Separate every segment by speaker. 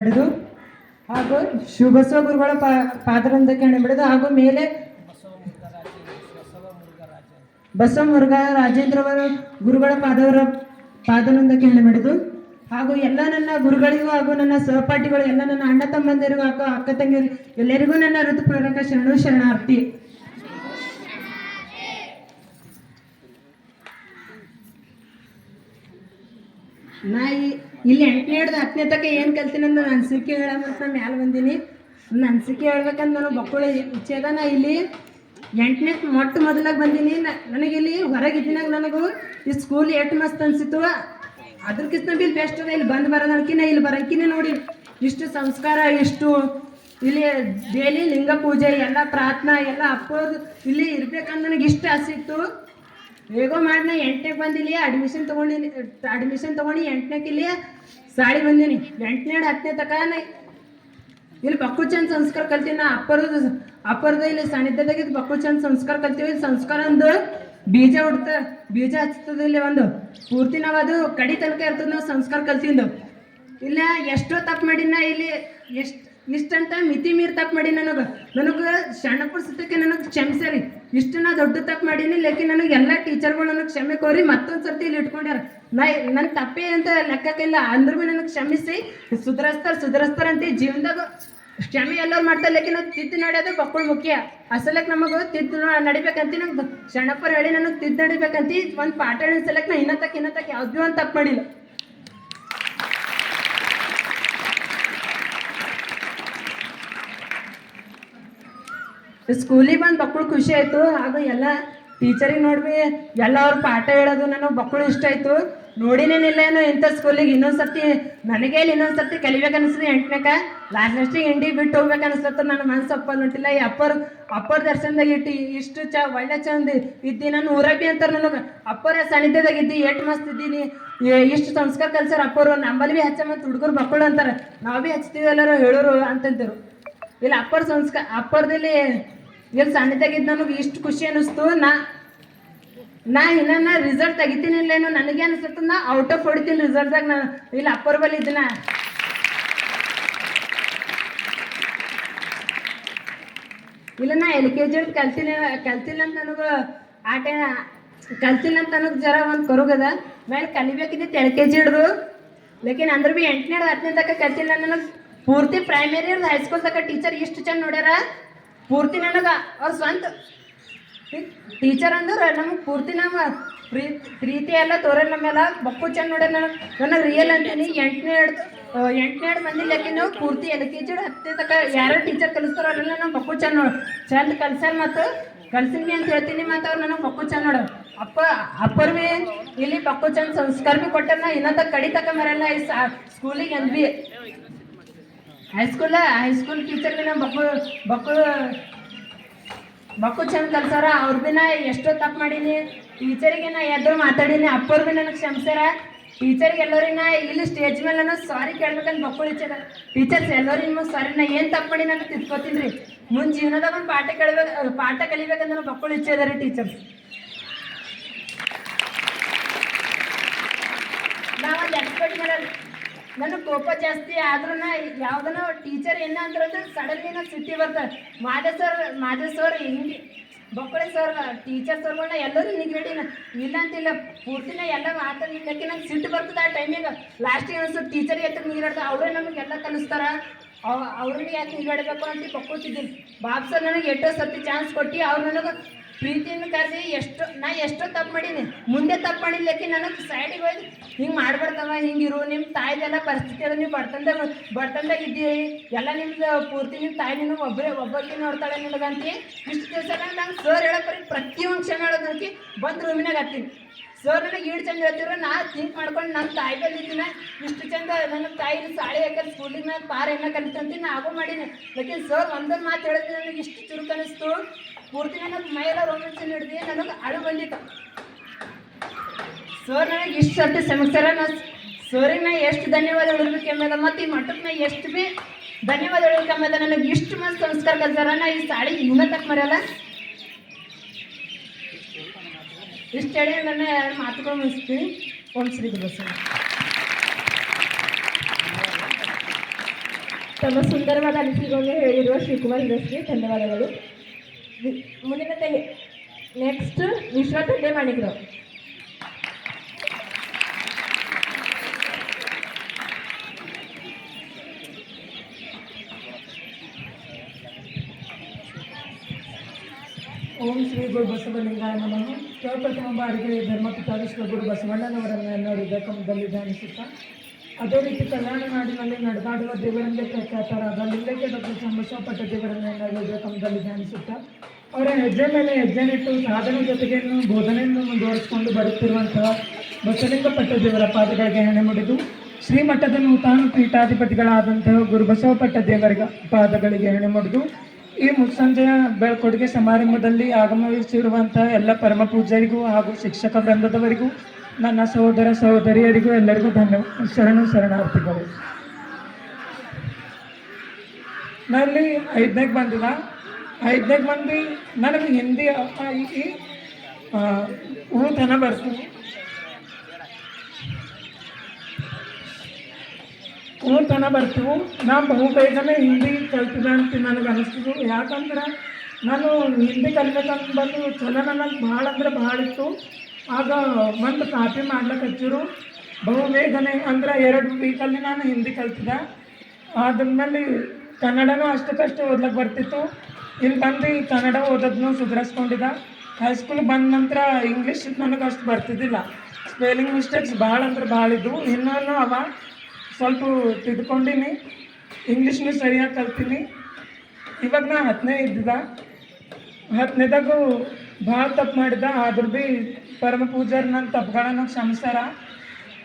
Speaker 1: ಹಿಡಿದು ಹಾಗೂ ಶಿವಬಸವ ಗುರುಗಳ ಪಾ, ಪಾದರಂದಕ್ಕೆ ಹಣೆ ಬಿಡದು ಹಾಗೂ ಮೇಲೆ ಬಸವ ಮುರುಘ ರಾಜೇಂದ್ರವರ ಗುರುಗಳ ಪಾದವರ ಪಾದನೊಂದಕ್ಕೆ ಹಣೆ ಬಿಡದು ಹಾಗೂ ಎಲ್ಲ ನನ್ನ ಗುರುಗಳಿಗೂ ಹಾಗೂ ನನ್ನ ಸಹಪಾಠಿಗಳು, ಎಲ್ಲ ನನ್ನ ಅಣ್ಣ ತಮ್ಮಂದಿರಿಗೂ ಹಾಗೂ ಅಕ್ಕ ತಂಗಿಯರು, ಎಲ್ಲರಿಗೂ ನನ್ನ ಋತುಪೂರ್ವಕ ಶರಣು, ಶರಣಾರ್ಥಿ. ನಾ ಇಲ್ಲಿ ಎಂಟನೇ ಹಿಡ್ದು ಹತ್ತನೇ ತನಕ ಏನು ಕಲ್ತೀನಿ ಅಂತ ನಾನು ಅನ್ಸಿಕೆ ಹೇಳಂತ ಮ್ಯಾಲೆ ಬಂದೀನಿ. ನನ್ನ ಅನ್ಸಿಕೆ ಹೇಳ್ಬೇಕಂದ್ರೆ ನಾನು ಬಕ್ಕುಳ ಇಚ್ಛೆ ಅದ ನಾ ಇಲ್ಲಿ ಎಂಟನೇ ಮೊಟ್ಟ ಮೊದಲಾಗ ಬಂದೀನಿ. ನನಗಿಲ್ಲಿ ಹೊರಗಿದ್ದಿನಾಗ ನನಗೂ ಈ ಸ್ಕೂಲ್ ಎಷ್ಟು ಮಸ್ತ್ ಅನ್ಸಿತ್ತು. ಅದ್ರಕ್ಕಿಂತ ಇಲ್ಲಿ ಬೆಸ್ಟ್ ಅದ. ಇಲ್ಲಿ ಬಂದು ಬರೋದಕ್ಕಿಂತ ಇಲ್ಲಿ ಬರೋಕ್ಕಿನ ನೋಡಿ. ಇಷ್ಟು ಸಂಸ್ಕಾರ, ಇಷ್ಟು ಇಲ್ಲಿ ಡೈಲಿ ಲಿಂಗ ಪೂಜೆ, ಎಲ್ಲ ಪ್ರಾರ್ಥನಾ, ಎಲ್ಲ ಅಪ್ಪೋದು ಇಲ್ಲಿ ಇರ್ಬೇಕಂದ್ರೆ ನನಗೆ ಇಷ್ಟ ಆಸೆ ಇತ್ತು. ಹೇಗೋ ಮಾಡಿ ನಾ ಬಂದಿಲ್ಲ ಅಡ್ಮಿಷನ್ ತಗೊಂಡಿನಿ ಅಡ್ಮಿಷನ್ ತೊಗೊಂಡು ಎಂಟನೇ ಇಲ್ಲಿ ಸಾಡಿ ಬಂದೀನಿ. ಎಂಟನೇ ಹತ್ತನೇ ತಕ ಇಲ್ಲಿ ಬಕ್ಕು ಚಂದ್ ಸಂಸ್ಕಾರ ಕಲ್ತೀನಿ. ನಾ ಅಪ್ಪರದ ಅಪ್ಪರದ ಇಲ್ಲಿ ಸಾನ್ನಿಧ್ಯದಾಗ ಬಕ್ಕುಚಂದ್ ಸಂಸ್ಕಾರ ಕಲ್ತೀವಿ. ಇಲ್ಲಿ ಸಂಸ್ಕಾರ ಅಂದು ಬೀಜ ಹುಡ್ತ, ಬೀಜ ಹಚ್ತದ ಇಲ್ಲಿ ಒಂದು. ಪೂರ್ತಿ ನಾವು ಅದು ಕಡಿ ತನಕ ಇರ್ತದ, ನಾವು ಸಂಸ್ಕಾರ ಕಲ್ತಿಂದು. ಇಲ್ಲ ಎಷ್ಟೋ ತಪ್ಪು ಮಾಡಿನ ಇಲ್ಲಿ ಎಷ್ಟು ಇಷ್ಟಂತ ಮಿತಿ ಮೀರಿ ತಪ್ಪು ಮಾಡಿ ನನಗೆ. ನನಗೆ ಸಣ್ಣ ಪುಸ್ತಕಕ್ಕೆ ನನಗೆ ಕ್ಷಮಿಸ್ಯಾರಿ ಇಷ್ಟು ನಾ ದೊಡ್ಡ ತಪ್ಪು ಮಾಡೀನಿ, ಲೇಕಿನ ನನಗೆ ಎಲ್ಲ ಟೀಚರ್ಗಳು ನನಗೆ ಕ್ಷಮೆ ಕೋರಿ ಮತ್ತೊಂದು ಸರ್ತಿ ಇಲ್ಲಿ ಇಟ್ಕೊಂಡ್ಯಾರ. ನಾ ನನ್ನ ತಪ್ಪೇ ಅಂತ ಲೆಕ್ಕಕ್ಕಿಲ್ಲ, ಅಂದ್ರೂ ನನಗೆ ಕ್ಷಮಿಸಿ. ಸುಧಾರಿಸ್ತಾರೆ ಸುಧಾರಿಸ್ತಾರೆ ಅಂತ ಜೀವನದಾಗ ಕ್ಷಮೆ ಎಲ್ಲರೂ ಮಾಡ್ತಾರೆ ಲೇಕಿನ ತಿದ್ದು ನಡೆಯೋದು ಬಕ್ಕಳು ಮುಖ್ಯ. ಅಸಲಕ್ಕೆ ನಮಗೆ ತಿದ್ದು ನಡಿಬೇಕಂತ ನಂಗೆ. ಸಣ್ಣಪ್ಪರು ಹೇಳಿ ನನಗೆ ತಿದ್ದು ನಡಿಬೇಕಂತ, ಒಂದು ಪಾಠ ಸಲಕ್ಕೆ ನಾ ಇನ್ನತ್ತಕ್ಕೆ ಇನ್ನತ್ತಕ್ಕೆ ಯಾವ್ದು ಒಂದು ತಪ್ಪು ಮಾಡಿಲ್ಲ. ಸ್ಕೂಲಿಗೆ ಬಂದು ಮಕ್ಕಳು ಖುಷಿ ಆಯಿತು. ಹಾಗೂ ಎಲ್ಲ ಟೀಚರಿಗೆ ನೋಡ್ಬಿ ಎಲ್ಲ ಅವ್ರ ಪಾಠ ಹೇಳೋದು ನನಗೆ ಮಕ್ಕಳು ಇಷ್ಟ ಆಯಿತು. ನೋಡಿನೇನಿಲ್ಲ ಏನೋ ಇಂಥ ಸ್ಕೂಲಿಗೆ ಇನ್ನೊಂದು ಸರ್ತಿ ನನಗೆ ಇಲ್ಲಿ ಇನ್ನೊಂದು ಸರ್ತಿ ಕಲಿಬೇಕು ಎಂಟನೇಕ ಲಾಸ್ಟ್ ಲಾಸ್ಟಿಗೆ ಹಿಂಡಿ ಬಿಟ್ಟು ಹೋಗ್ಬೇಕು ನನ್ನ ಮನಸ್ಸು ಅಪ್ಪ ನೋಟಿಲ್ಲ. ಈ ಅಪ್ಪರ್ ಅಪ್ಪರ್ ದರ್ಶನದಾಗ ಇಟ್ಟು, ಇಷ್ಟು ಚ, ಒಳ್ಳೆ ಚಂದ ಇದ್ದಿ ನಾನು ಊರಬ್ಬಿ ಅಂತಾರೆ ನನಗೆ. ಅಪ್ಪರ ಸಾನ್ನಿಧ್ಯದಾಗ ಇದ್ದಿ ಎಷ್ಟು ಮಸ್ತ್ ಇದ್ದೀನಿ. ಇಷ್ಟು ಸಂಸ್ಕಾರ ಕಲ್ಸರ್ ಅಪ್ಪರು ನಮ್ಮಲ್ಲಿ ಭೀ ಹಚ್ಚ ಮತ್ತು ಹುಡುಗರು ಮಕ್ಕಳು ಅಂತಾರೆ. ನಾವು ಭೀ ಹಚ್ತೀವಿ ಎಲ್ಲರೂ ಹೇಳೋರು ಅಂತಂತರು. ಇಲ್ಲ, ಅಪ್ಪರ್ ಸಂಸ್ಕಾರ ಅಪ್ಪರ್ದಲ್ಲಿ ಇಲ್ಲಿ ಸಣ್ಣದಾಗಿದ್ದು ನನಗೆ ಇಷ್ಟು ಖುಷಿ ಅನ್ನಿಸ್ತು. ನಾ ನಾ ಇನ್ನ ರಿಸಲ್ಟ್ ತೆಗಿತೀನಿಲ್ಲೇನೋ ನನಗೆ ಅನಿಸುತ್ತೆ. ನಾ ಔಟ್ ಆಫ್ ಹೊಡಿತೀನಿ ರಿಸಲ್ಟ್ದಾಗ ನಾ ಇಲ್ಲಿ ಅಪ್ಪರ್ ಬಲ್ ಇಲ್ಲ, ನಾ ಎಲ್ ಕೆ ಜಿ ಕಲ್ತಿಲ್ಲ ಕಲ್ತಿಲ್ಲ ಅಂತ ನನಗೆ ಆಟ, ಕಲ್ತಿಲ್ಲ ಅಂತ ನನಗೆ ಜರ ಒಂದು ಕರುಗದ ಮೇಲೆ ಕಲಿಬೇಕಿದ್ದಿತ್ತು ಎಲ್ ಕೆ ಜಿ ಹಿಡ್ದು. ಲೇಕಿನ್ ಅಂದ್ರೆ ಭೀ ಎಂಟನೇ ಹತ್ತನೇ ತನಕ ಕಲ್ತಿಲ್ಲ. ನನಗೆ ಪೂರ್ತಿ ಪ್ರೈಮರಿ ಹೈಸ್ಕೂಲ್ ತನಕ ಟೀಚರ್ ಇಷ್ಟು ಚಂದ ನೋಡ್ಯಾರ. ಪೂರ್ತಿ ನನಗೆ, ಅವ್ರ ಸ್ವಂತ. ಟೀಚರ್ ಅಂದ್ರೆ ನಮಗೆ ಪೂರ್ತಿ ನಮ್ಮ ಪ್ರೀತಿ ಪ್ರೀತಿ ಎಲ್ಲ ತೋರ ನಮ್ಮೆಲ್ಲ. ಬಕ್ಕು ಚೆಂದ ನೋಡ್ಯಾರ ನನಗೆ. ರಿಯಲ್ ಅಂತೀನಿ, ಎಂಟನೇ ಎರಡು ಎಂಟನೇ ಎರಡು ಮಂದಿ ನಾವು ಪೂರ್ತಿ ಎಲ್ ಕೆ ಜಿ ಹತ್ತನೇ ತನಕ ಯಾರು ಟೀಚರ್ ಕಲಿಸ್ತಾರೋ ಅವರೆಲ್ಲ ನಮ್ಮ ಬಕ್ಕು ಚೆಂದ ನೋಡು. ಚೆಂದ ಕಲ್ಸ್ಯಾರ ಮತ್ತು ಕಲ್ಸಿನಿ ಅಂತ ಹೇಳ್ತೀನಿ ಮತ್ತು ಅವ್ರು ನನಗೆ ಬಕ್ಕು ಚೆಂದ ನೋಡು. ಅಪ್ಪ, ಅಪ್ಪರ್ ಭೀ ಇಲ್ಲಿ ಬಕ್ಕು ಚೆಂದ ಸಂಸ್ಕಾರ ಭೀ ಕೊಟ್ಟಾರ ನಾ ಇನ್ನೊಂದ ಕಡಿ ತಕ ಮರಲ್ಲ ಈ ಸ್ಕೂಲಿಗೆ ಅಂದ್ವಿ. ಹೈಸ್ಕೂಲ ಹೈಸ್ಕೂಲ್ ಟೀಚರ್ ಭೀ ಮಕ್ಕಳು ಬಕ್ಕು ಮಕ್ಕಳು ಚಂದ ಕಲ್ಸಾರ, ಅವ್ರ ಭೀ ನಾ ಎಷ್ಟೋ ತಪ್ಪು ಮಾಡೀನಿ. ಟೀಚರಿಗೆ ನಾ ಎದ್ರು ಮಾತಾಡೀನಿ ಅಪ್ಪವ್ರು ಭೀ ನನಗೆ ಕ್ಷಮಿಸ್ಯಾರ. ಟೀಚರ್ಗೆ ಎಲ್ಲರಿನ ಇಲ್ಲಿ ಸ್ಟೇಜ್ ಮೇಲೆ ನಾನು ಸಾರಿ ಕೇಳ್ಬೇಕಂತ ಮಕ್ಕಳು ಇಚ್ಛದ ಟೀಚರ್ಸ್ ಎಲ್ಲರೂ ನಿಮಗೆ ಸಾರಿ ನಾ ಏನು ತಪ್ಪು ಮಾಡಿ ನಾನು ತಿದ್ಕೋತೀನಿ ರೀ ಮುಂದೆ ಜೀವನದಾಗ ಒಂದು ಪಾಠ ಕೇಳ್ಬೇಕು ಪಾಠ ಕಲಿಬೇಕಂತ ನನ್ನ ಮಕ್ಕಳು ಇಚ್ಛೆ ರೀ ಟೀಚರ್ಸ್ ಮಾಡಲ್ಲ ನನಗೆ ಕೋಪ ಜಾಸ್ತಿ ಆದ್ರೂ ಯಾವ್ದನ ಟೀಚರ್ ಏನ ಅಂದ್ರೆ ಸಡನ್ಲಿ ನಾ ಸಿಟ್ಟಿ ಬರ್ತದೆ ಮಾದೇ ಸರ್ ಮಾದೇ ಸರ್ ಹಿಂಗೆ, ಬಕ್ಕಳೆ ಸರ್ ಟೀಚರ್ ಸರ್ಗಳನ್ನ ಎಲ್ಲರೂ ಹಿಂಗೆ ರೆಡಿ ಇಲ್ಲ ಅಂತಿಲ್ಲ ಪೂರ್ತಿನ ಎಲ್ಲ ಮಾತಾಡ್ಲಿಕ್ಕೆ ನಂಗೆ ಸಿಟ್ಟು ಬರ್ತದೆ ಆ ಟೈಮಿಗೆ ಲಾಸ್ಟಿಗೆ ಅನ್ಸುತ್ತೆ ಟೀಚರ್ ಎತ್ತ ನೀರಾಡ್ದು, ಅವರೇ ನಮಗೆಲ್ಲ ಕಲಿಸ್ತಾರ. ಅವ್ರನ್ನ ಯಾಕೆ ನೀರಾಡಬೇಕು ಅಂತ ಪಕ್ಕೋತಿದ್ದೀನಿ ಬಾಬ್ ಸರ್ ನನಗೆ ಎಷ್ಟೋ ಸರ್ತಿ ಚಾನ್ಸ್ ಕೊಟ್ಟು ಅವ್ರು ನನಗೆ ಪ್ರೀತಿಯಿಂದ ಕರೆದಿ, ಎಷ್ಟು ನಾ ಎಷ್ಟೋ ತಪ್ಪು ಮಾಡೀನಿ. ಮುಂದೆ ತಪ್ಪು ಮಾಡಿಲ್ಲಕ್ಕೆ ನನಗೆ ಸೈಡಿಗೆ ಹೋಗಿ ಹಿಂಗೆ ಮಾಡ್ಬಾರ್ದವ ಹಿಂಗಿರು ನಿಮ್ಮ ತಾಯ್ದೆಲ್ಲ ಪರಿಸ್ಥಿತಿ ಅದ. ನೀವು ಬರ್ತಂದ ಬಡ್ತಂದಾಗ ಇದ್ದೀರಿ, ಎಲ್ಲ ನಿಮ್ದು ಪೂರ್ತಿ ನಿಮ್ಮ ತಾಯಿ ನೀನು ಒಬ್ಬರೇ ಒಬ್ಬರಿಗೆ ನೋಡ್ತಾಳೆ ನಿಮಗಂತಿ ಇಷ್ಟು ದಿವಸ ನಂಗೆ ಸರ್ ಹೇಳೋ ಬರೀ ಪ್ರತಿಯೊಂದು ಕ್ಷಣ ಹೇಳೋದಕ್ಕೆ ಬಂದು ರೂಮಿನಾಗ ಹತ್ತೀನಿ. ಸರ್ ನನಗೆ ಈಡು ಚಂದ ಹೇಳ್ತಿರೋ ನಾ ಥಿಂಕ್ ಮಾಡ್ಕೊಂಡು ನನ್ನ ತಾಯಿ ಬಂದಿದ್ದೀನ ಇಷ್ಟು ಚಂದ ನನ್ನ ತಾಯಿ ಸಾಳಿ ಹಾಕಿ ಸ್ಕೂಲಿನ ನಾನು ಪಾರ ಎಣ್ಣ ಕಲಿತಂತ ನಾ ಆಗೋ ಮಾಡೀನಿ. ಲೇಕಿನ್ ಸರ್ ಒಂದೊಂದು ಮಾತು ಹೇಳಿದ್ರೆ ನನಗೆ ಇಷ್ಟು ಚುರುಕು ಅನಿಸ್ತು. ಪೂರ್ತಿ ನನಗೆ ಮೈಯೆಲ್ಲ ರೋಮಾಂಚನ ಹಿಡಿದು, ನನಗೆ ಅಳು ಬಂದಿತ್ತು. ಸರ್ ನನಗೆ ಇಷ್ಟು ಸರ್ತಿ ಸಮಸ್ಯೆ ನಾ ಸರಿಗೆ ನಾ ಎಷ್ಟು ಧನ್ಯವಾದ ಹೇಳ್ಬೇಕು ಎಂಬುದ ಮತ್ತು ಈ ಮಟ್ಟಕ್ಕೆ ನಾ ಎಷ್ಟು ಭೀ ಧನ್ಯವಾದ ಹೇಳ್ಬೇಕು ಎಂಬುದ ನನಗೆ ಇಷ್ಟು ಮಸ್ತ್ ಸಂಸ್ಕಾರ ಕಲ್ಸಾರ ನಾ ಈ ಸಾಡಿ ಇನ್ನೂ ತಕ್ಕ ಮರೆಯಲ್ಲ ಇಷ್ಟು ಹೇಳಿ ನನ್ನ ಮಾತುಗಳು ಮುಗಿಸ್ತೀನಿ ಓಂ ಶ್ರೀ ಗುರು ಬಸವ
Speaker 2: ತಮ್ಮ ಸುಂದರವಾದ ಅನಿಸಿಕೆಗಳನ್ನು ಹೇಳಿರುವ ಶಿವಕುಮಾರ್ ಇಂಡಸ್ಟ್ರಿ ಧನ್ಯವಾದಗಳು. ಮುಂದಿನ ತೆಗೆ ನೆಕ್ಸ್ಟ್ ವಿಶ್ವ ತಂದೆ ಮಾಣಿಕರಾವ್
Speaker 3: ಓಂ ಶ್ರೀ ಗುರು ಬಸವಲಿಂಗಾಯ ನಮಃ ಪ್ರಪ್ರಥಮ ಬಾರಿಗೆ ಧರ್ಮಪಿತಾವಿಶ್ವ ಗುರು ಬಸವಣ್ಣನವರನ್ನು ಎಲ್ಲರ ಹೃದಯಕಮದಲ್ಲಿ ಧ್ಯಾನಿಸುತ್ತಾ. ಅದೇ ರೀತಿ ಕಲ್ಯಾಣ ನಾಡಿನಲ್ಲಿ ನಡೆದಾಡುವ ದೇವರಂದೇ ಪ್ರಖ್ಯಾತರಾದ ಲಿಂಗಕ್ಕೆ ಡಾಕ್ಟರ್ ಚಂಬಸವಪಟ್ಟ ದೇವರನ್ನು ಎಲ್ಲರ ಹೃದಯಕಮದಲ್ಲಿ ಧ್ಯಾನಿಸುತ್ತಾ. ಅವರ ಹೆಜ್ಜೆ ಮೇಲೆ ಹೆಜ್ಜೆನಿಟ್ಟು ಸಾಧನೆ ಜೊತೆಗೆ ಬೋಧನೆಯನ್ನು ಮುಂದುವರಿಸಿಕೊಂಡು ಬರುತ್ತಿರುವಂತಹ ಬಸಲಿಂಗಪಟ್ಟ ದೇವರ ಪಾದಗಳಿಗೆ ಹೆಣೆ ಮುಡಿದು ಶ್ರೀಮಠದ ನೂತನ ಪೀಠಾಧಿಪತಿಗಳಾದಂತಹ ಗುರು ಬಸವಪಟ್ಟ ದೇವರ ಪಾದಗಳಿಗೆ ಹೆಣೆ ಮುಡಿದು ಈ ಮುಸ್ಸಂಜೆಯ ಬೆಳ್ಕೊಡುಗೆ ಸಮಾರಂಭದಲ್ಲಿ ಆಗಮಿಸಿರುವಂತಹ ಎಲ್ಲ ಪರಮ ಪೂಜ್ಯರಿಗೂ ಹಾಗೂ ಶಿಕ್ಷಕ ವೃಂದದವರಿಗೂ, ನನ್ನ ಸಹೋದರ ಸಹೋದರಿಯರಿಗೂ ಎಲ್ಲರಿಗೂ ಧನ್ಯ, ಶರಣು ಶರಣಾರ್ಥಿಗಳು. ನಲ್ಲಿ ಐದನೇಗೆ ಬಂದಿಲ್ಲ ಐದನೇಗೆ ಬಂದು ನನಗೆ ಹಿಂದಿ ಈ ಊತನ ಬರ್ತೀನಿ ತನ ಬರ್ತೀವಿ. ನಾ ಬಹುಬೇಗನೆ ಹಿಂದಿ ಕಲ್ತಿದೆ ಅಂತ ನನಗೆ ಅನಿಸ್ತಿದ್ದು ಯಾಕಂದ್ರೆ ನಾನು ಹಿಂದಿ ಕಲಿಬೇಕಂತ ಬಂದು ಚಲೋ ನನಗೆ ಭಾಳ ಅಂದ್ರೆ ಭಾಳ ಇತ್ತು. ಆಗ ಒಂದು ಕಾಪಿ ಮಾಡ್ಲಿಕ್ಕೆ ಹಚ್ಚಿರು. ಬಹುಬೇಗನೆ ಅಂದ್ರೆ ಎರಡು ವೀಕಲ್ಲಿ ನಾನು ಹಿಂದಿ ಕಲ್ತಿದ್ದೆ. ಅದ್ರಲ್ಲಿ ಕನ್ನಡನೂ ಅಷ್ಟಕ್ಕಷ್ಟು ಓದ್ಲಿಕ್ಕೆ ಬರ್ತಿತ್ತು. ಇಲ್ಲಿ ಬಂದು ಕನ್ನಡ ಓದೋದನ್ನು ಸುಧಾರಿಸ್ಕೊಂಡಿದ್ದ. ಹೈಸ್ಕೂಲ್ ಬಂದ ನಂತರ ಇಂಗ್ಲೀಷ್ ನನಗೆ ಅಷ್ಟು ಬರ್ತಿದ್ದಿಲ್ಲ. ಸ್ಪೆಲ್ಲಿಂಗ್ ಮಿಸ್ಟೇಕ್ಸ್ ಭಾಳ ಅಂದ್ರೆ ಭಾಳ ಇದ್ದವು ಇನ್ನೂ ಅವ ಸ್ವಲ್ಪ ತಿದ್ಕೊಂಡಿನಿ. ಇಂಗ್ಲೀಷ್ನು ಸರಿಯಾಗಿ ಕಲ್ತೀನಿ. ಇವಾಗ ನಾ ಹತ್ತನೇ ಇದ್ದಿದ್ದ ಹತ್ತನೇದಾಗೂ ಭಾಳ ತಪ್ಪು ಮಾಡಿದ್ದ. ಆದ್ರೂ ಭೀ ಪರಮ ಪೂಜಾರ್ ನನ್ನ ತಪ್ಪುಗಳನ್ನು ಕ್ಷಮಿಸ್ಯಾರ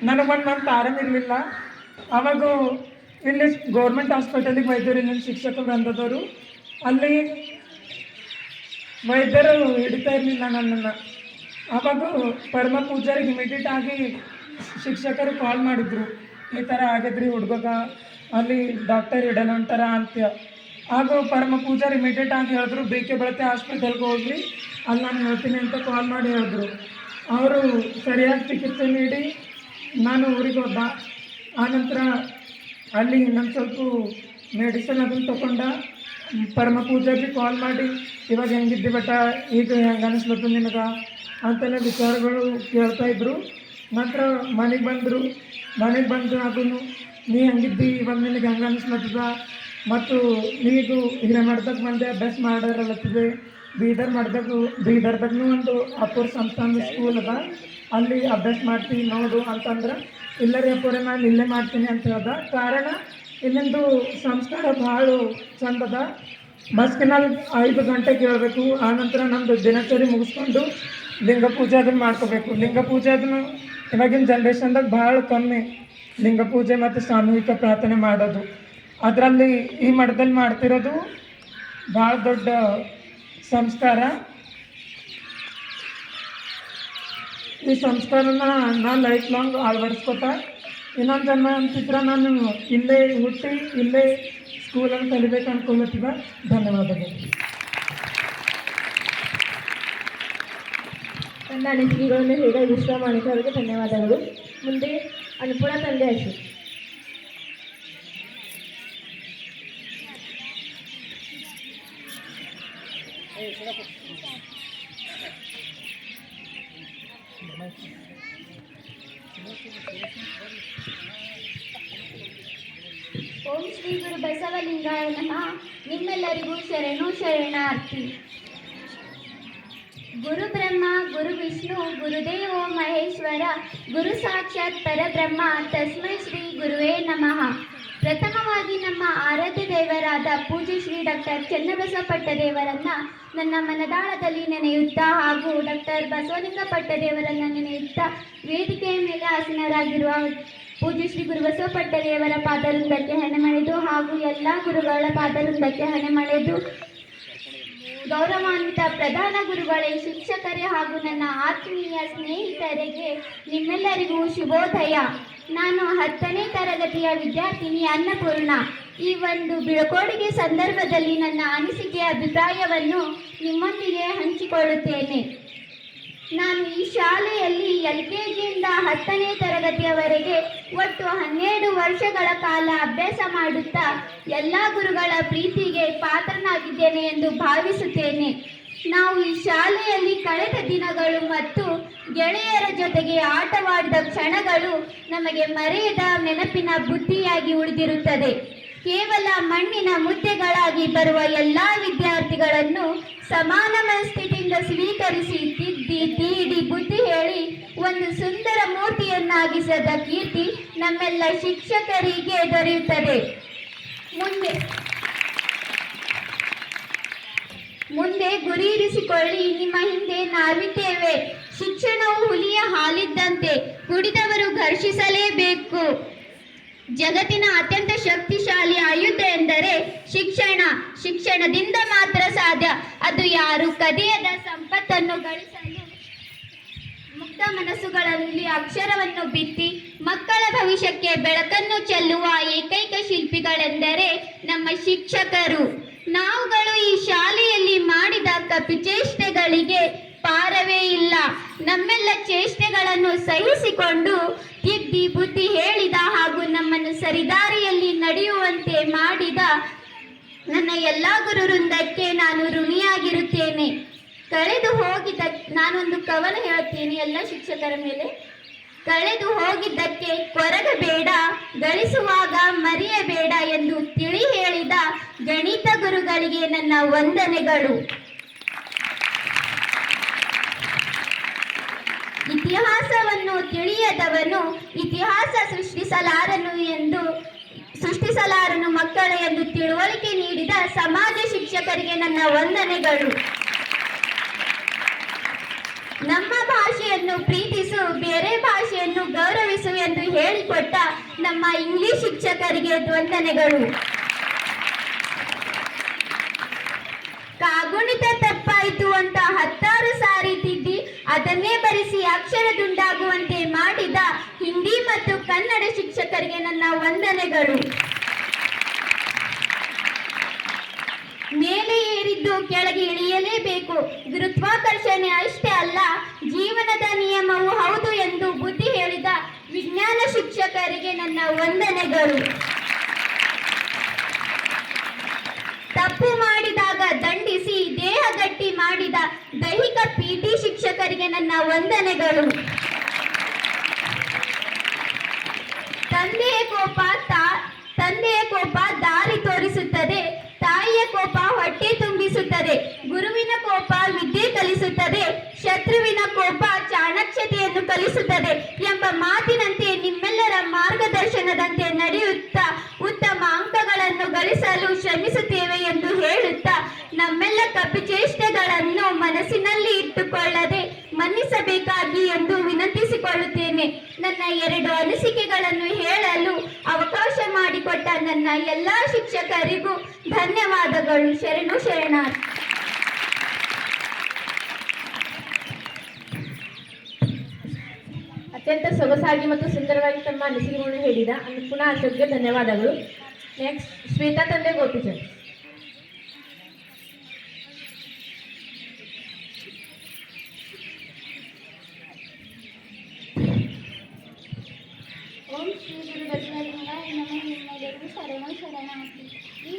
Speaker 3: ನನಗೆ ಮಂತ್ ಆರಾಮ ಇರಲಿಲ್ಲ. ಅವಾಗ ಇಲ್ಲಿ ಗೌರ್ಮೆಂಟ್ ಹಾಸ್ಪಿಟಲಿಗೆ ವೈದ್ಯರು ನನ್ನ ಶಿಕ್ಷಕರು ಬಂದದವರು ಅಲ್ಲಿ ವೈದ್ಯರು ಹಿಡಿತಾ ಇರಲಿಲ್ಲ ನನ್ನನ್ನು. ಆವಾಗ ಪರಮ ಪೂಜಾರಿಗೆ ಇಮಿಡಿಯೇಟ್ ಆಗಿ ಶಿಕ್ಷಕರು ಕಾಲ್ ಮಾಡಿದ್ರು. ಈ ಥರ ಆಗಿದ್ರಿ ಹುಡ್ಗಗ. ಅಲ್ಲಿ ಡಾಕ್ಟರ್ ಇಡಲ್ಲ ಅಂತಾರ ಅಂತ. ಆಗ ಪರಮ ಪೂಜಾರಿ ಇಮಿಡಿಯೇಟ್ ಆಗಿ ಹೇಳಿದ್ರು, ಬಿ ಕೆ ಬಳತೆ ಹಾಸ್ಪಿಟಲ್ಗೆ ಹೋಗಿ ಅಲ್ಲಿ ನಾನು ಹೇಳ್ತೀನಿ ಅಂತ ಕಾಲ್ ಮಾಡಿ ಹೇಳಿದ್ರು. ಅವರು ಸರಿಯಾಗಿ ಚಿಕಿತ್ಸೆ ನೀಡಿ, ನಾನು ಊರಿಗೆ ಹೋದ. ಆನಂತರ ಅಲ್ಲಿ ಇನ್ನೊಂದು ಸ್ವಲ್ಪ ಮೆಡಿಸಿನ್ ಅದನ್ನು ತಗೊಂಡ ಪರಮ ಪೂಜಾರಿ ಕಾಲ್ ಮಾಡಿ, ಇವಾಗ ಹೆಂಗಿದ್ದಿ ಬಟ, ಈಗ ಹೆಂಗೆ ಅನ್ನಿಸ್ಲತ್ತು ನಿನಗೆ? ಅಂತೆಲ್ಲ ವಿಚಾರಗಳು ಕೇಳ್ತಾ ನಂತರ ಮನೆಗೆ ಬಂದರು, ಮನೆಗೆ ಬಂದು ಅದನ್ನು ನೀ ಹಂಗಿದ್ದಿ, ಇವಾಗ ನಿನಗೆ ಹಂಗೆ ಅನಿಸ್ಲತ್ತದ ಮತ್ತು ನೀದು ಮಾಡ್ದಾಗ ಬಂದೆ ಅಭ್ಯಾಸ ಮಾಡಾರಲ್ಲತ್ತಿದೆ ಬೀದರ್ ಮಾಡ್ದಾಗ ಬೀದರ್ದಾಗೂ ಒಂದು ಅಪ್ಪೂರ್ ಸಂಸ್ಥಾನ ಸ್ಕೂಲ್ ಅದ. ಅಲ್ಲಿ ಅಭ್ಯಾಸ ಮಾಡ್ತೀನಿ ನೋಡು ಅಂತಂದ್ರೆ, ಇಲ್ಲರಿ ಅಪ್ಪೋರೆ ನಾನು ಇಲ್ಲೇ ಮಾಡ್ತೀನಿ ಅಂತ ಹೇಳ್ದ. ಕಾರಣ ಇಲ್ಲಿಂದು ಸಂಸ್ಕಾರ ಭಾಳ ಚಂದದ ಅದ. ಬಸ್ಕಿನಲ್ಲಿ ಐದು ಗಂಟೆಗೆ ಹೇಳ್ಬೇಕು, ಆನಂತರ ನಮ್ಮದು ದಿನಚರಿ ಮುಗಿಸ್ಕೊಂಡು ಲಿಂಗ ಪೂಜೆ ಅದನ್ನು ಮಾಡ್ಕೋಬೇಕು. ಲಿಂಗ ಪೂಜೆ ಅದನ್ನು ಇವಾಗಿನ ಜನ್ರೇಷನ್ದಾಗ ಭಾಳ ಕಮ್ಮಿ ಲಿಂಗ ಪೂಜೆ ಮತ್ತು ಸಾಮೂಹಿಕ ಪ್ರಾರ್ಥನೆ ಮಾಡೋದು. ಅದರಲ್ಲಿ ಈ ಮಠದಲ್ಲಿ ಮಾಡ್ತಿರೋದು ಭಾಳ ದೊಡ್ಡ ಸಂಸ್ಕಾರ. ಈ ಸಂಸ್ಕಾರನ ನಾನು ಲೈಫ್ ಲಾಂಗ್ ಅಳವಡಿಸ್ಕೊತ, ಇನ್ನೊಂದು ಜನ್ಮ ಅಂತಿದ್ರೆ ನಾನು ಇಲ್ಲೇ ಹುಟ್ಟಿ, ಇಲ್ಲೇ ಸ್ಕೂಲಲ್ಲಿ ಕಲಿಬೇಕು ಅನ್ಕೊಳತ್ತಿದ್ದ ಧನ್ಯವಾದಗಳು.
Speaker 2: ನನ್ನ ಅನಿಸಿಕೆಗಳನ್ನು ಹೇಳಿದ ವಿಶ್ವ ಮಾಣಿಕ ಅವರಿಗೆ ಧನ್ಯವಾದಗಳು. ಮುಂದೆ ಅನುಕೂಲ ತಂದೆ ಆಯಿತು.
Speaker 4: ಓಂ ಶ್ರೀ ಗುರು ಬಸವಲಿಂಗಾಯ ನಮಃ. ನಿಮ್ಮೆಲ್ಲರಿಗೂ ಶರಣು ಶರಣಾರ್ಥಿ. ಗುರು ಬ್ರಹ್ಮ ಗುರು ವಿಷ್ಣು, ಗುರುದೇವೋ ಮಹೇಶ್ವರ, ಗುರು ಸಾಕ್ಷಾತ್ ಪರಬ್ರಹ್ಮ, ತಸ್ಮೈ ಶ್ರೀ ಗುರುವೇ ನಮಃ. ಪ್ರಥಮವಾಗಿ ನಮ್ಮ ಆರಾಧ್ಯ ದೇವರಾದ ಪೂಜ್ಯ ಶ್ರೀ ಡಾಕ್ಟರ್ ಚನ್ನಬಸವ ಪಟ್ಟದೇವರನ್ನ ನನ್ನ ಮನದಾಳದಲ್ಲಿ ನೆನೆಯುತ್ತಾ ಹಾಗೂ ಡಾಕ್ಟರ್ ಬಸವಲಿಂಗ ಪಟ್ಟದೇವರನ್ನ ನೆನೆಯುತ್ತಾ ವೇದಿಕೆಯ ಮೇಲೆ ಆಸೀನರಾಗಿರುವ ಪೂಜ್ಯ ಶ್ರೀ ಗುರು ಪಟ್ಟದೇವರ ಪಾದವೃಂದಕ್ಕೆ ಹಣೆ ಹಾಗೂ ಎಲ್ಲ ಗುರುಗಳ ಪಾದವೃಂದಕ್ಕೆ ಹಣೆ ಮಳೆದು ಗೌರವಾನ್ವಿತ ಪ್ರಧಾನ ಗುರುಗಳೇ, ಶಿಕ್ಷಕರೇ ಹಾಗೂ ನನ್ನ ಆತ್ಮೀಯ ಸ್ನೇಹಿತರಿಗೆ ನಿಮ್ಮೆಲ್ಲರಿಗೂ ಶುಭೋದಯ. ನಾನು ಹತ್ತನೇ ತರಗತಿಯ ವಿದ್ಯಾರ್ಥಿನಿ ಅನ್ನಪೂರ್ಣ. ಈ ಒಂದು ಬಿಳಕೋಡಿಗೆ ಸಂದರ್ಭದಲ್ಲಿ ನನ್ನ ಅನಿಸಿಕೆ ಅಭಿಪ್ರಾಯವನ್ನು ನಿಮ್ಮೊಂದಿಗೆ ಹಂಚಿಕೊಳ್ಳುತ್ತೇನೆ. ನಾನು ಈ ಶಾಲೆಯಲ್ಲಿ ಎಲ್ ಕೆ ಜಿಯಿಂದ ಹತ್ತನೇ ತರಗತಿಯವರೆಗೆ ಒಟ್ಟು ಹನ್ನೆರಡು ವರ್ಷಗಳ ಕಾಲ ಅಭ್ಯಾಸ ಮಾಡುತ್ತಾ ಎಲ್ಲ ಗುರುಗಳ ಪ್ರೀತಿಗೆ ಪಾತ್ರನಾಗಿದ್ದೇನೆ ಎಂದು ಭಾವಿಸುತ್ತೇನೆ. ನಾವು ಈ ಶಾಲೆಯಲ್ಲಿ ಕಳೆದ ದಿನಗಳು ಮತ್ತು ಗೆಳೆಯರ ಜೊತೆಗೆ ಆಟವಾಡಿದ ಕ್ಷಣಗಳು ನಮಗೆ ಮರೆಯದ ನೆನಪಿನ ಬುದ್ಧಿಯಾಗಿ ಉಳಿದಿರುತ್ತದೆ. ಕೇವಲ ಮಣ್ಣಿನ ಮುದ್ದೆಗಳಾಗಿ ಬರುವ ಎಲ್ಲ ವಿದ್ಯಾರ್ಥಿಗಳನ್ನು ಸಮಾನ ಮನಸ್ಥಿತಿಯಿಂದ ಸ್ವೀಕರಿಸಿ ತೀಡಿ ಬುದ್ಧಿ ಹೇಳಿ ಒಂದು ಸುಂದರ ಮೂರ್ತಿಯನ್ನಾಗಿಸದ ಕೀರ್ತಿ ನಮ್ಮೆಲ್ಲ ಶಿಕ್ಷಕರಿಗೆ ದೊರೆಯುತ್ತದೆ. ಮುಂದೆ. ಮುಂದೆ ಗುರಿ ಇರಿಸಿಕೊಳ್ಳಿ, ನಿಮ್ಮ ಹಿಂದೆ ನಾವಿದ್ದೇವೆ. ಶಿಕ್ಷಣವು ಹುಲಿಯ ಹಾಲಿದ್ದಂತೆ ಕುಡಿದವರು ಘರ್ಷಿಸಲೇಬೇಕು. ಜಗತ್ತಿನ ಅತ್ಯಂತ ಶಕ್ತಿಶಾಲಿ ಆಯುಧ ಎಂದರೆ ಶಿಕ್ಷಣ. ಶಿಕ್ಷಣದಿಂದ ಮಾತ್ರ ಸಾಧ್ಯ. ಅದು ಯಾರು ಕದಿಯದ ಸಂಪತ್ತನ್ನು ಗಳಿಸಲು. ಮುಕ್ತ ಮನಸ್ಸುಗಳಲ್ಲಿ ಅಕ್ಷರವನ್ನು ಬಿತ್ತಿ ಮಕ್ಕಳ ಭವಿಷ್ಯಕ್ಕೆ ಬೆಳಕನ್ನು ಚೆಲ್ಲುವ ಏಕೈಕ ಶಿಲ್ಪಿಗಳೆಂದರೆ ನಮ್ಮ ಶಿಕ್ಷಕರು. ನಾವುಗಳು ಈ ಶಾಲೆಯಲ್ಲಿ ಮಾಡಿದ ಕಪಿಚೇಷ್ಟೆಗಳಿಗೆ ಪಾರವೇ ಇಲ್ಲ. ನಮ್ಮೆಲ್ಲ ಚೇಷ್ಟೆಗಳನ್ನು ಸಹಿಸಿಕೊಂಡು ತಿದ್ದಿ ಬುದ್ಧಿ ಹೇಳಿದ ಹಾಗೂ ನಮ್ಮನ್ನು ಸರಿದಾರಿಯಲ್ಲಿ ನಡೆಯುವಂತೆ ಮಾಡಿದ ನನ್ನ ಎಲ್ಲ ಗುರು ವೃಂದಕ್ಕೆ ನಾನು ಋಣಿಯಾಗಿರುತ್ತೇನೆ. ಕಳೆದು ಹೋಗಿದ್ದ, ನಾನೊಂದು ಕವನ ಹೇಳ್ತೀನಿ ಎಲ್ಲ ಶಿಕ್ಷಕರ ಮೇಲೆ. ಕಳೆದು ಹೋಗಿದ್ದಕ್ಕೆ ಕೊರಗಬೇಡ ಗಳಿಸುವಾಗ ಮರೆಯಬೇಡ ಎಂದು ತಿಳಿ ಹೇಳಿದ ಗಣಿತ ಗುರುಗಳಿಗೆ ನನ್ನ ವಂದನೆಗಳು. ಇತಿಹಾಸವನ್ನು ತಿಳಿಯದವನು ಇತಿಹಾಸ ಸೃಷ್ಟಿಸಲಾರನು ಎಂದು, ಸೃಷ್ಟಿಸಲಾರನು ಮಕ್ಕಳ ಎಂದು ತಿಳುವಳಿಕೆ ನೀಡಿದ ಸಮಾಜ ಶಿಕ್ಷಕರಿಗೆ ನನ್ನ ವಂದನೆಗಳು. ನಮ್ಮ ಭಾಷೆಯನ್ನು ಪ್ರೀತಿಸು, ಬೇರೆ ಭಾಷೆಯನ್ನು ಗೌರವಿಸು ಎಂದು ಹೇಳಿಕೊಟ್ಟ ನಮ್ಮ ಇಂಗ್ಲಿಷ್ ಶಿಕ್ಷಕರಿಗೆ ವಂದನೆಗಳು. ಕಾಗುಣಿತ ತಪ್ಪಾಯಿತು ಅಂತ ಹತ್ತಾರು ಸಾರಿ ತಿದ್ದಿ, ಅದನ್ನೇ ಬರೆಸಿ ಅಕ್ಷರ ದುಂಡಾಗುವಂತೆ ಮಾಡಿದ ಹಿಂದಿ ಮತ್ತು ಕನ್ನಡ ಶಿಕ್ಷಕರಿಗೆ ನನ್ನ ವಂದನೆಗಳು. ಮೇಲೆ ಏರಿದ್ದು ಕೆಳಗೆ ಇಳಿಯಲೇಬೇಕು. ಗುರುತ್ವಾಕರ್ಷಣೆ ಅಷ್ಟೇ ಅಲ್ಲ, ಜೀವನದ ನಿಯಮವು ಹೌದು ಎಂದು ಬುದ್ಧಿ ಹೇಳಿದ ವಿಜ್ಞಾನ ಶಿಕ್ಷಕರಿಗೆ ನನ್ನ ವಂದನೆಗಳು. ತಪ್ಪು ಮಾಡಿದಾಗ ದಂಡಿಸಿ, ದೇಹ ಗಟ್ಟಿ ಮಾಡಿದ ದೈಹಿಕ ಪಿಟಿ ಶಿಕ್ಷಕರಿಗೆ ನನ್ನ ವಂದನೆಗಳು. ತಂದೆಯ ಕೋಪ ತಾ ತಂದೆಯ ಕೋಪ ದಾರಿ ತೋರಿಸುತ್ತದೆ ತಾಯಿಯ ಕೋಪ ಹೊಟ್ಟೆ ತುಂಬಿಸುತ್ತದೆ ಗುರುವಿನ ಕೋಪ ವಿದ್ಯೆ ಕಲಿಸುತ್ತದೆ. ಶತ್ರುವಿನ ಕೋಪ ಚಾಣಕ್ಷತೆಯನ್ನು ಕಲಿಸುತ್ತದೆ ಎಂಬ ಮಾತಿನಂತೆ ನಿಮ್ಮೆಲ್ಲರ ಮಾರ್ಗದರ್ಶನದಂತೆ ನಡೆಯುತ್ತಾ ಉತ್ತಮ ಅಂಕಗಳನ್ನು ಗಳಿಸಲು ಶ್ರಮಿಸುತ್ತೇವೆ ಎಂದು ಹೇಳುತ್ತಾ ನಮ್ಮೆಲ್ಲ ಕಪಿಚೇಷ್ಟೆಗಳನ್ನು ಮನಸ್ಸಿನಲ್ಲಿ ಇಟ್ಟುಕೊಳ್ಳದೆ ಮನ್ನಿಸಬೇಕಾಗಿ ಎಂದು ವಿನಂತಿಸಿಕೊಳ್ಳುತ್ತೇನೆ. ನನ್ನ ಎರಡು ಅನಿಸಿಕೆಗಳನ್ನು ಹೇಳಲು ಅವಕಾಶ ಮಾಡಿಕೊಟ್ಟ ನನ್ನ ಎಲ್ಲ ಶಿಕ್ಷಕರಿಗೂ ಧನ್ಯವಾದಗಳು. ಶರಣು ಶರಣಾರ್ಥಿ.
Speaker 2: ಅತ್ಯಂತ ಸೊಗಸಾಗಿ ಮತ್ತು ಸುಂದರವಾಗಿ ತಮ್ಮ ಅನಿಸಿಕೆಗಳನ್ನು ಹೇಳಿದ ಪುನಃ ಅಶೋಕ್ಗೆ ಧನ್ಯವಾದಗಳು. ನೆಕ್ಸ್ಟ್ ಶ್ವೇತಾ ತಂದೆ ಗೋಪಿಚಂದ್
Speaker 4: ಓಂ ಶ್ರೀ ಗುರು ಬಸವಲಿಂಗ ನಮ ನಿಮ್ಮೆಲ್ಲರಿಗೂ ಶರಣ ಶರಣಾರ್ಥಿ. ಈ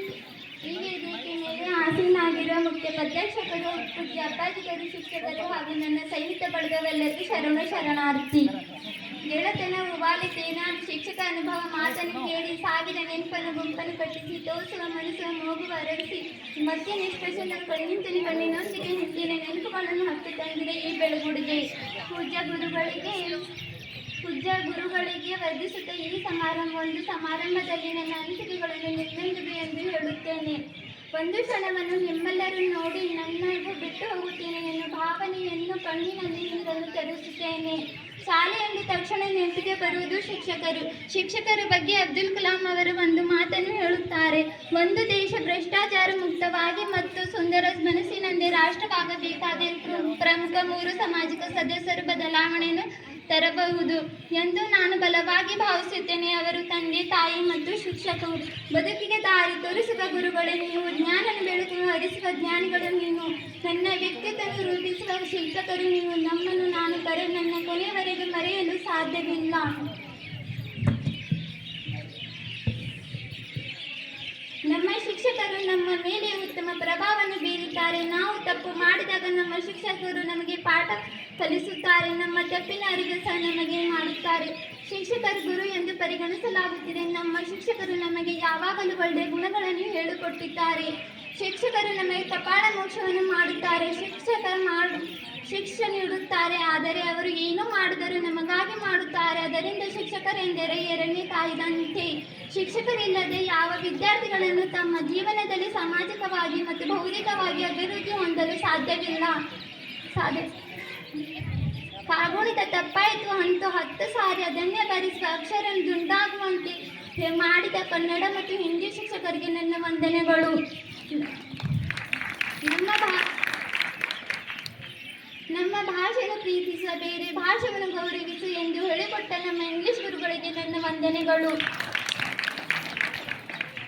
Speaker 4: ಈ ವೇದಿಕೆ ಮೇಲೆ ಆಸೀನಾಗಿರುವ ಮುಖ್ಯ ಪೂಜ್ಯ ಅಪ್ಪಾಜಿಗರು ಶಿಕ್ಷಕರು ಹಾಗೂ ನನ್ನ ಸೈನಿಕ ಬಳಗವೆಲ್ಲರಿಗೂ ಶರಣ ಶರಣಾರ್ಥಿ. ಗೆಳತನ ಉಬಾಲಿಕೆ ನಾನು ಶಿಕ್ಷಕ ಅನುಭವ ಮಾತನ್ನು ಕೇಳಿ ಸಾವಿರ ನೆನಪನ್ನು ಗುಂಪನ್ನು ಕಟ್ಟಿಸಿ ತೋರಿಸುವ ಮನಸ್ಸು ಮೂಗು ಅರಳಿಸಿ ಮಧ್ಯ ನಿಷ್ಕರ್ಷದ ಕಣ್ಣಿಂತಲಿ ಕಣ್ಣಿನೊಂದಿಗೆ ಹಿಂದಿನ ನೆನಪುಗಳನ್ನು ಹತ್ತು ತಂದಿದೆ ಈ ಬೆಳಗುಡಿಗೆ. ಪೂಜ್ಯ ಗುರುಗಳಿಗೆ ಪೂಜ್ಯ ಗುರುಗಳಿಗೆ ವರ್ಧಿಸುತ್ತ ಈ ಸಮಾರಂಭ ಒಂದು ಸಮಾರಂಭದಲ್ಲಿ ನನ್ನ ಅನಿಸಿಕೆಗಳನ್ನು ನಿಮ್ಮೆಂದಿಗೆ ಎಂದು ಹೇಳುತ್ತೇನೆ. ಒಂದು ಕ್ಷಣವನ್ನು ನಿಮ್ಮೆಲ್ಲರೂ ನೋಡಿ ನನ್ನನ್ನು ಬಿಟ್ಟು ಹೋಗುತ್ತೇನೆ ಎನ್ನುವ ಭಾವನೆಯನ್ನು ಕಣ್ಣಿನಲ್ಲಿ ನೀರನ್ನು ತರಿಸುತ್ತೇನೆ ಶಾಲೆಯಲ್ಲಿ ತಕ್ಷಣ ನೆನಪಿಗೆ ಬರುವುದು ಶಿಕ್ಷಕರು. ಶಿಕ್ಷಕರ ಬಗ್ಗೆ ಅಬ್ದುಲ್ ಕಲಾಂ ಅವರು ಒಂದು ಮಾತನ್ನು ಹೇಳುತ್ತಾರೆ. ಒಂದು ದೇಶ ಭ್ರಷ್ಟಾಚಾರ ಮುಕ್ತವಾಗಿ ಮತ್ತು ಸುಂದರ ಮನಸ್ಸಿನಂತೆ ರಾಷ್ಟ್ರವಾಗಬೇಕಾದ ಪ್ರ- ಪ್ರಮುಖ ಮೂರು ಸಾಮಾಜಿಕ ಸದಸ್ಯರು ಬದಲಾವಣೆಯನ್ನು ತರಬಹುದು ಎಂದು ನಾನು ಬಲವಾಗಿ ಭಾವಿಸುತ್ತೇನೆ. ಅವರು ತಂದೆ, ತಾಯಿ ಮತ್ತು ಶಿಕ್ಷಕರು. ಬದುಕಿಗೆ ದಾರಿ ತೋರಿಸುವ ಗುರುಗಳೇ, ನೀವು ಜ್ಞಾನನ ಬೆಳಕು ಹರಿಸುವ ಜ್ಞಾನಿಗಳು ನೀವು. ನನ್ನ ವ್ಯಕ್ತಿತ್ವ ರೂಪಿಸುವ ಶಿಕ್ಷಕರು ನೀವು. ನಮ್ಮನ್ನು ನಾನು ಕರೆ, ನನ್ನ ಕೊನೆಯವರೆಗೆ ಮರೆಯಲು ಸಾಧ್ಯವಿಲ್ಲ. ನಮ್ಮ ಶಿಕ್ಷಕರು ನಮ್ಮ ಮೇಲೆ ಉತ್ತಮ ಪ್ರಭಾವವನ್ನು ಬೀರುತ್ತಾರೆ ನಾವು ತಪ್ಪು ಮಾಡಿದಾಗ ನಮ್ಮ ಶಿಕ್ಷಕರು ನಮಗೆ ಪಾಠ ಕಲಿಸುತ್ತಾರೆ. ನಮ್ಮ ತಪ್ಪಿನ ಅರಿವು ಸಹ ನಮಗೆ ಮಾಡುತ್ತಾರೆ. ಶಿಕ್ಷಕರು ಗುರು ಎಂದು ಪರಿಗಣಿಸಲಾಗುತ್ತಿದೆ. ನಮ್ಮ ಶಿಕ್ಷಕರು ನಮಗೆ ಯಾವಾಗಲೂ ಒಳ್ಳೆಯ ಗುಣಗಳನ್ನು ಹೇಳಿಕೊಟ್ಟಿದ್ದಾರೆ. ಶಿಕ್ಷಕರು ನಮಗೆ ಕಪಾಳ ಮೋಕ್ಷವನ್ನು ಮಾಡುತ್ತಾರೆ. ಶಿಕ್ಷಕರು ಮಾಡು ಶಿಕ್ಷೆ ನೀಡುತ್ತಾರೆ, ಆದರೆ ಅವರು ಏನು ಮಾಡಿದರೂ ನಮಗಾಗಿ ಮಾಡುತ್ತಾರೆ. ಅದರಿಂದ ಶಿಕ್ಷಕರೆಂದರೆ ಎರಡನೇ ಕಾಯ್ದಂತೆ ಶಿಕ್ಷಕರಿಲ್ಲದೆ ಯಾವ ವಿದ್ಯಾರ್ಥಿಗಳನ್ನು ತಮ್ಮ ಜೀವನದಲ್ಲಿ ಸಾಮಾಜಿಕವಾಗಿ ಮತ್ತು ಭೌತಿಕವಾಗಿ ಅಭಿವೃದ್ಧಿ ಹೊಂದಲು ಸಾಧ್ಯವಿಲ್ಲ. ಸಾಧ್ಯ. ಕಾಗುಣಿತ ತಪ್ಪಾಯಿತು ಅಂತೂ ಹತ್ತು ಸಾರಿ ಅದನ್ನೇ ಭರಿಸುವ ಅಕ್ಷರ ದುಂಡಾಗುವಂತೆ ಮಾಡಿದ ಕನ್ನಡ ಮತ್ತು ಹಿಂದಿ ಶಿಕ್ಷಕರಿಗೆ ನನ್ನ ವಂದನೆಗಳು. ನಮ್ಮ ನಮ್ಮ ಭಾಷೆಯನ್ನು ಪ್ರೀತಿಸ ಬೇರೆ ಭಾಷೆಯನ್ನು ಗೌರವಿಸು ಎಂದು ಹೇಳಿಕೊಟ್ಟ ನಮ್ಮ ಇಂಗ್ಲಿಷ್ ಗುರುಗಳಿಗೆ ನನ್ನ ವಂದನೆಗಳು.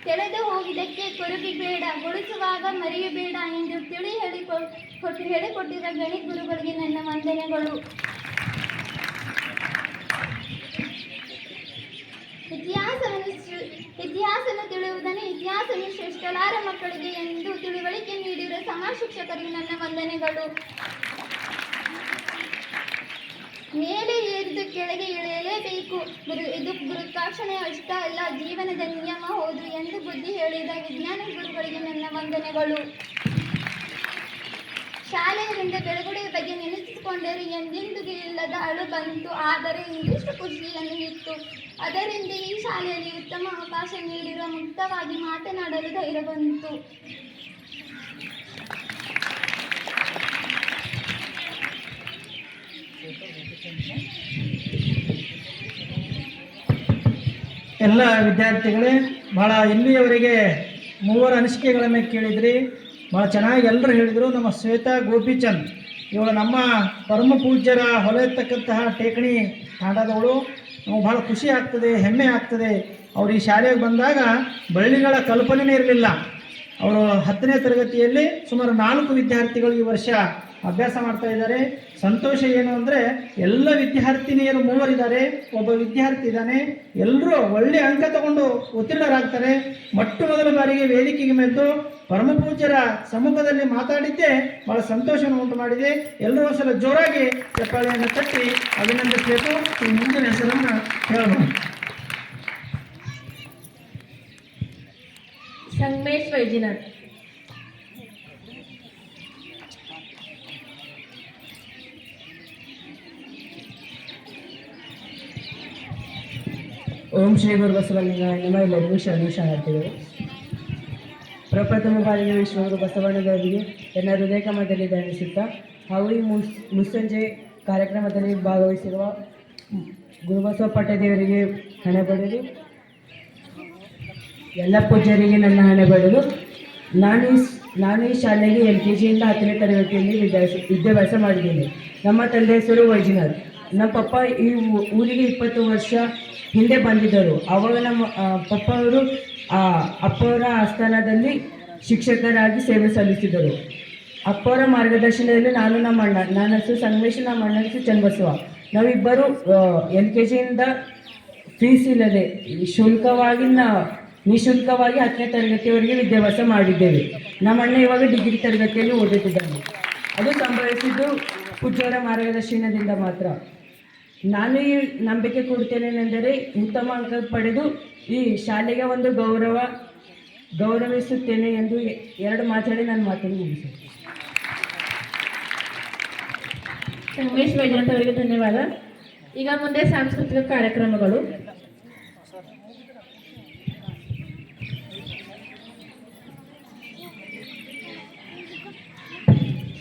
Speaker 4: ತೆಳೆದು ಹೋಗಿದ್ದಕ್ಕೆ ಕೊರಗಿ ಬೇಡ, ಗೊಳಿಸುವಾಗ ಮರೆಯಬೇಡ ಎಂದು ತಿಳಿ ಹೇಳಿಕೊ ಕೊಟ್ಟು ಹೇಳಿಕೊಟ್ಟಿರುವ ಗಣಿತ ಗುರುಗಳಿಗೆ ನನ್ನ ವಂದನೆಗಳು. ಇತಿಹಾಸವನ್ನು ಇತಿಹಾಸವನ್ನು ತಿಳಿಯುವುದನ್ನು ಇತಿಹಾಸವನ್ನು ಶ್ರೇಷ್ಠಲಾರ ಮಕ್ಕಳಿಗೆ ಎಂದು ತಿಳುವಳಿಕೆ ನೀಡಿರುವ ಸಮಾಜ ಶಿಕ್ಷಕರಿಗೆ ನನ್ನ ವಂದನೆಗಳು. ಮೇಲೆ ಏರಿದು ಕೆಳಗೆ ಇಳಿಯಲೇಬೇಕು ಗುರು, ಇದು ಗುರುತ್ವಾಕರ್ಷಣೆ ಅಷ್ಟ ಅಲ್ಲ, ಜೀವನದ ನಿಯಮ ಹೌದು ಎಂದು ಬುದ್ಧಿ ಹೇಳಿದ ವಿಜ್ಞಾನ ಗುರುಗಳಿಗೆ ನನ್ನ ವಂದನೆಗಳು. ಶಾಲೆಯಿಂದ ಬೆಳಗುಡೆಯ ಬಗ್ಗೆ ನೆನೆಸಿಕೊಂಡರೆ ಎಂದೆಂದಿಗೂ ಇಲ್ಲದ ಅಳು ಬಂತು, ಆದರೆ ಇಂಗ್ಲಿಷ್ ಖುಷಿಯನ್ನು ಇತ್ತು. ಅದರಿಂದ ಈ ಶಾಲೆಯಲ್ಲಿ ಉತ್ತಮ ಅವಕಾಶ ನೀಡಿರುವ ಮುಕ್ತವಾಗಿ ಮಾತನಾಡಲು ಧೈರ್ಯ ಬಂತು.
Speaker 5: ಎಲ್ಲ ವಿದ್ಯಾರ್ಥಿಗಳೇ ಭಾಳ ಇಲ್ಲಿಯವರಿಗೆ ಮೂವರ ಅನಿಸಿಕೆಗಳನ್ನು ಕೇಳಿದ್ರಿ. ಭಾಳ ಚೆನ್ನಾಗಿ ಎಲ್ಲರೂ ಹೇಳಿದರು. ನಮ್ಮ ಶ್ವೇತಾ ಗೋಪಿಚಂದ್ ಇವಳು ನಮ್ಮ ಪರಮ ಪೂಜ್ಯರ ಹೊಲ ಇರ್ತಕ್ಕಂತಹ ಟೇಕಣಿ ತಾಂಡದವಳು ನಮಗೆ ಭಾಳ ಖುಷಿ ಆಗ್ತದೆ, ಹೆಮ್ಮೆ ಆಗ್ತದೆ. ಅವರು ಈ ಶಾಲೆಗೆ ಬಂದಾಗ ಬಳ್ಳಿಗಳ ಕಲ್ಪನೆಯೇ ಇರಲಿಲ್ಲ. ಅವರು ಹತ್ತನೇ ತರಗತಿಯಲ್ಲಿ ಸುಮಾರು ನಾಲ್ಕು ವಿದ್ಯಾರ್ಥಿಗಳು ಈ ವರ್ಷ ಅಭ್ಯಾಸ ಮಾಡ್ತಾ ಇದ್ದಾರೆ. ಸಂತೋಷ ಏನು ಅಂದರೆ ಎಲ್ಲ ವಿದ್ಯಾರ್ಥಿನಿಯರು ಮೂವರಿದ್ದಾರೆ. ಒಬ್ಬ ವಿದ್ಯಾರ್ಥಿ ಇದ್ದಾನೆ. ಎಲ್ಲರೂ ಒಳ್ಳೆ ಅಂಕ ತಗೊಂಡು ಉತ್ತೀರ್ಣರಾಗ್ತಾರೆ. ಮೊಟ್ಟ ಮೊದಲ ಬಾರಿಗೆ ವೇದಿಕೆಗೆ ಮೆದ್ದು ಪರಮ ಪೂಜ್ಯರ ಸಮ್ಮುಖದಲ್ಲಿ ಮಾತಾಡಿದ್ದೇ ಬಹಳ ಸಂತೋಷವನ್ನು ಉಂಟು ಮಾಡಿದೆ. ಎಲ್ಲರೂ ಸಲ ಜೋರಾಗಿ ಚಪ್ಪಾಳೆಯನ್ನು ತಟ್ಟಿ ಅಭಿನಂದಿಸಬೇಕು. ಈ ಮುಂದಿನ ಹೆಸರನ್ನು ಹೇಳಬಹುದು
Speaker 2: ಸಂಗಮೇಶ್ ವೈಜಿನಾಥ್
Speaker 6: ಓಂ ಶ್ರೀ ಗುರು ಬಸವಲಿಂಗ ನಿಮ್ಮ ಎಲ್ಲರಿಗೂ ಶರಣು ಶರಣಾರ್ಥಿಗಳು. ಪ್ರಪ್ರಥಮ ಬಾರಿಗೆ ವಿಶ್ವಗುರು ಬಸವಣ್ಣದವರಿಗೆ ನನ್ನ ಹೃದಯ ಕಮದಲ್ಲಿ ಧರಿಸುತ್ತಾ ಹಾಗೂ ಈ ಮುಸ್, ಮುಸ್ಸಂಜೆ ಕಾರ್ಯಕ್ರಮದಲ್ಲಿ ಭಾಗವಹಿಸಿರುವ ಗುರುಬಸವ ಪಟ್ಟದೇವರಿಗೆ ಹಣ ಪಡೆದು, ಎಲ್ಲ ಪೂಜ್ಯರಿಗೆ ನನ್ನ ಹಣ ಪಡೆದು, ನಾನು ನಾನು ಈ ಶಾಲೆಗೆ ಎಲ್ ಕೆ ಜಿಯಿಂದ ಹತ್ತನೇ ತರಗತಿಯಲ್ಲಿ ವಿದ್ಯಾಭ್ಯಾಸ ಮಾಡಿದ್ದೇನೆ. ನಮ್ಮ ತಂದೆ ಹೆಸರು ವೈಜನಾಥ್. ನಮ್ಮ ಪಪ್ಪ ಈ ಊರಿಗೆ ಇಪ್ಪತ್ತು ವರ್ಷ ಹಿಂದೆ ಬಂದಿದ್ದರು. ಅವಾಗ ನಮ್ಮ ಪಪ್ಪ ಅವರು ಅಪ್ಪವರ ಆಸ್ಥಾನದಲ್ಲಿ ಶಿಕ್ಷಕರಾಗಿ ಸೇವೆ ಸಲ್ಲಿಸಿದರು. ಅಪ್ಪವರ ಮಾರ್ಗದರ್ಶನದಲ್ಲಿ ನಾನು ನಮ್ಮ ಅಣ್ಣ ನನ್ನ ಹೆಸರು ಸಂಗಮೇಶ್ ನಮ್ಮ ಅಣ್ಣ ಹೆಸರು ಚನ್ನಬಸವ. ನಾವಿಬ್ಬರು ಎಲ್ ಕೆ ಜಿಯಿಂದ ಫೀಸ್ ಇಲ್ಲದೆ ಶುಲ್ಕವಾಗಿ ನಾ ನಿಶುಲ್ಕವಾಗಿ ಹತ್ತನೇ ತರಗತಿಯವರೆಗೆ ವಿದ್ಯಾಭ್ಯಾಸ ಮಾಡಿದ್ದೇವೆ. ನಮ್ಮ ಅಣ್ಣ ಇವಾಗ ಡಿಗ್ರಿ ತರಗತಿಯಲ್ಲಿ ಓದುತ್ತಿದ್ದಾನೆ. ಅದು ಸಂಭವಿಸಿದ್ದು ಪೂಜ್ಯರ ಮಾರ್ಗದರ್ಶನದಿಂದ ಮಾತ್ರ. ನಾನು ಈ ನಂಬಿಕೆ ಕೊಡ್ತೇನೆಂದರೆ ಉತ್ತಮ ಅಂಕ ಪಡೆದು ಈ ಶಾಲೆಗೆ ಒಂದು ಗೌರವ ಗೌರವಿಸುತ್ತೇನೆ ಎಂದು ಎರಡು ಮಾತಾಡಿ ನನ್ನ ಮಾತನ್ನು ಮುಗಿಸುತ್ತೇನೆ.
Speaker 2: ಉಮೇಶ್ ವೈಜನಾಥ್ ಅವರಿಗೆ ಧನ್ಯವಾದ. ಈಗ ಮುಂದೆ ಸಾಂಸ್ಕೃತಿಕ ಕಾರ್ಯಕ್ರಮಗಳು.